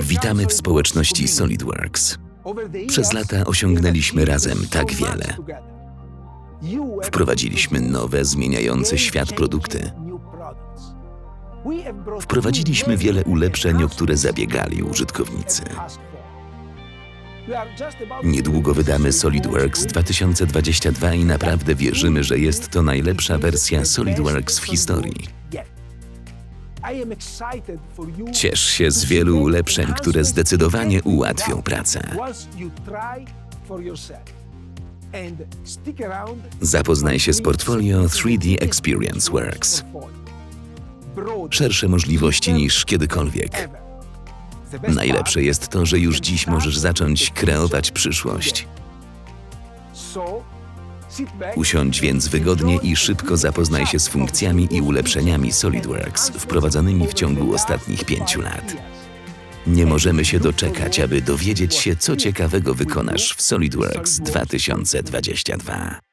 Witamy w społeczności SolidWorks. Przez lata osiągnęliśmy razem tak wiele. Wprowadziliśmy nowe, zmieniające świat produkty. Wprowadziliśmy wiele ulepszeń, o które zabiegali użytkownicy. Niedługo wydamy SolidWorks 2022 i naprawdę wierzymy, że jest to najlepsza wersja SolidWorks w historii. Ciesz się z wielu ulepszeń, które zdecydowanie ułatwią pracę. Zapoznaj się z portfolio 3D Experience Works. Szersze możliwości niż kiedykolwiek. Najlepsze jest to, że już dziś możesz zacząć kreować przyszłość. Usiądź więc wygodnie i szybko zapoznaj się z funkcjami i ulepszeniami SolidWorks wprowadzonymi w ciągu ostatnich pięciu lat. Nie możemy się doczekać, aby dowiedzieć się, co ciekawego wykonasz w SolidWorks 2022.